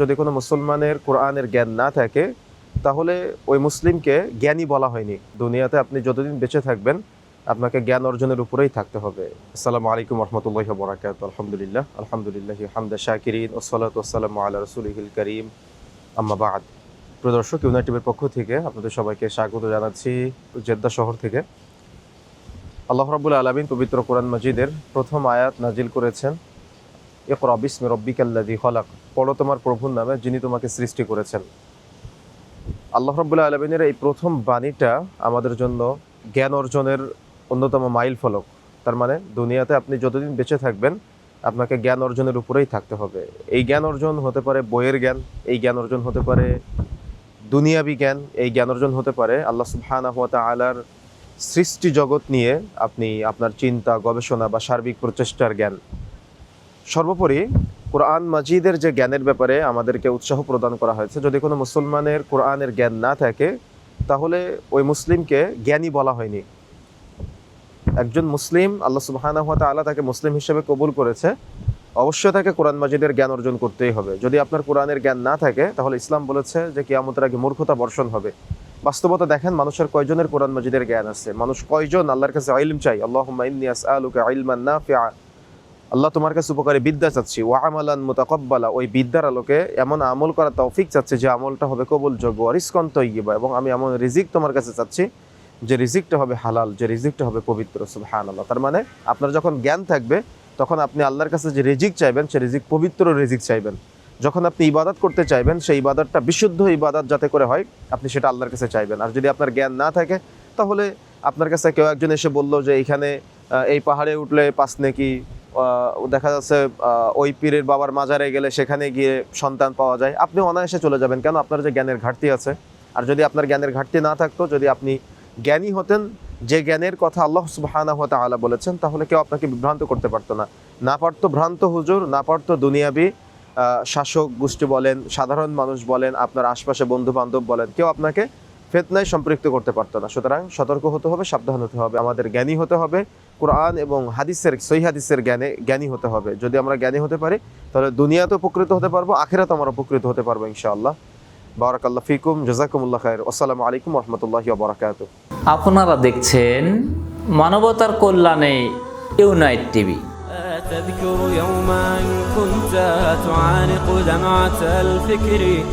যদি কোনো মুসলমানের কোরআনের জ্ঞান না থাকে, তাহলে ওই মুসলিমকে জ্ঞানী বলা হয়নি। দুনিয়াতে আপনি যতদিন বেঁচে থাকবেন, আপনাকে জ্ঞান অর্জনের উপরেই থাকতে হবে। আসসালামু আলাইকুম রহমতুল্লাহ বরাকাত আলহামদুলিল্লাহ আলহামদুলিল্লাহ হামদা শাকিরিন ওসালাম আল্লাহ রসুলহিল করিম। আম্মাবাদ প্রদর্শক ইউনাইটিভের পক্ষ থেকে আপনাদের সবাইকে স্বাগত জানাচ্ছি জেদ্দা শহর থেকে। আল্লাহ রাবুল আলমিন পবিত্র কোরআন মজিদের প্রথম আয়াত নাজিল করেছেন। ইকরা বিসমি রব্বিকাল্লাযী খলাক। পড়ো তোমার প্রভুর নামে, যিনি তোমাকে সৃষ্টি করেছেন। আল্লাহ রাব্বুল আলমিনের এই প্রথম বাণীটা আমাদের জন্য জ্ঞান অর্জনের অন্যতম মাইল ফলক। তার মানে দুনিয়াতে আপনি যতদিন বেঁচে থাকবেন, আপনাকে জ্ঞান অর্জনের উপরেই থাকতে হবে। এই জ্ঞান অর্জন হতে পারে বইয়ের জ্ঞান, এই জ্ঞান অর্জন হতে পারে দুনিয়াবি জ্ঞান, এই জ্ঞান অর্জন হতে পারে আল্লাহ সুবহানাহু ওয়া তাআলার সৃষ্টি জগৎ নিয়ে আপনি আপনার চিন্তা, গবেষণা বা সার্বিক প্রচেষ্টার জ্ঞান। সর্বোপরি কোরআন মাজিদের যে জ্ঞানের ব্যাপারে আমাদেরকে উৎসাহ প্রদান করা হয়েছে, যদি কোনো মুসলমানের কোরআনের জ্ঞান না থাকে, তাহলে ওই মুসলিমকে জ্ঞানী বলা হয়নি। একজন মুসলিম, আল্লাহ সুবহানাহু ওয়া তাআলা তাকে মুসলিম হিসেবে কবুল করেছে, অবশ্যই তাকে কোরআন মাজিদের জ্ঞান অর্জন করতেই হবে। যদি আপনার কোরআনের জ্ঞান না থাকে, তাহলে ইসলাম বলেছে যে কিয়ামতের আগে মূর্খতা বর্ষণ হবে। বাস্তবতা দেখেন, মানুষের কয়জনের কোরআন মাজিদের জ্ঞান আছে? মানুষ কয়জন? আল্লাহর কাছে ইলম চাই। আল্লাহুম্মা ইন্নী আসআলুকা ইলমান নাফিআ। আল্লাহ তোমার কাছে উপকারী বিদ্যা চাচ্ছি। ওয়া আমালান মুতাকাব্বালা ওই বিদ্যার আলোকে এমন আমল করা তৌফিক চাচ্ছে যে আমলটা হবে কবল কবুলযোগ্য অরিসকন তৈবা এবং আমি এমন রিজিক তোমার কাছে চাচ্ছি যে রিজিকটা হবে হালাল যে রিজিকটা হবে পবিত্র সুবহানাল্লাহ। তার মানে আপনার যখন জ্ঞান থাকবে তখন আপনি আল্লাহর কাছে যে রিজিক চাইবেন সে রিজিক পবিত্র রিজিক চাইবেন। যখন আপনি ইবাদত করতে চাইবেন সেই ইবাদতটা বিশুদ্ধ ইবাদত যাতে করে হয় আপনি সেটা আল্লাহর কাছে চাইবেন। আর যদি আপনার জ্ঞান না থাকে তাহলে আপনার কাছে কেউ একজন এসে বলল যে এইখানে আহ, এই পাহাড়ে উঠলে পাস নাকি? দেখা যাচ্ছে ওই পীরের বাবার মাজারে গেলে সেখানে গিয়ে সন্তান পাওয়া যায়। আপনি অনায়াসে চলে যাবেন। কেন? আপনার যে জ্ঞানের ঘাটতি আছে। আর যদি আপনার জ্ঞানের ঘাটতি না থাকতো, যদি আপনি জ্ঞানী হতেন, যে জ্ঞানের কথা আল্লাহ সুবহানাহু ওয়া তাআলা বলেছেন, তাহলে কেউ আপনাকে বিভ্রান্ত করতে পারতো না। না পারতো ভ্রান্ত হুজুর, না পারতো দুনিয়াবি শাসক গোষ্ঠী বলেন, সাধারণ মানুষ বলেন, আপনার আশপাশে বন্ধু বান্ধব বলেন, কেউ আপনাকে ফেতনায় সম্পৃক্ত করতে পারতো না। সুতরাং সতর্ক হতে হবে, সাবধান হতে হবে, আমাদের জ্ঞানী হতে হবে। কোরআন এবং হাদিসের সহি হাদিসের জ্ঞানে জ্ঞানী হতে হবে যদি আমরা জ্ঞানী হতে পারি তাহলে দুনিয়াতে উপকৃত হতে পারবো আখিরাতে আমরা উপকৃত হতে পারবো ইনশাআল্লাহ বারাকাল্লাহ ফিকুম জাজাকুমুল্লাহ খায়ের আসসালামু আলাইকুম রহমতুল্লাহি বারাকাতু আপনারা দেখছেন মানবতার কল্যাণে ইউনাইট টিভি تذكر يوما كنت تعانق دمعة الفكر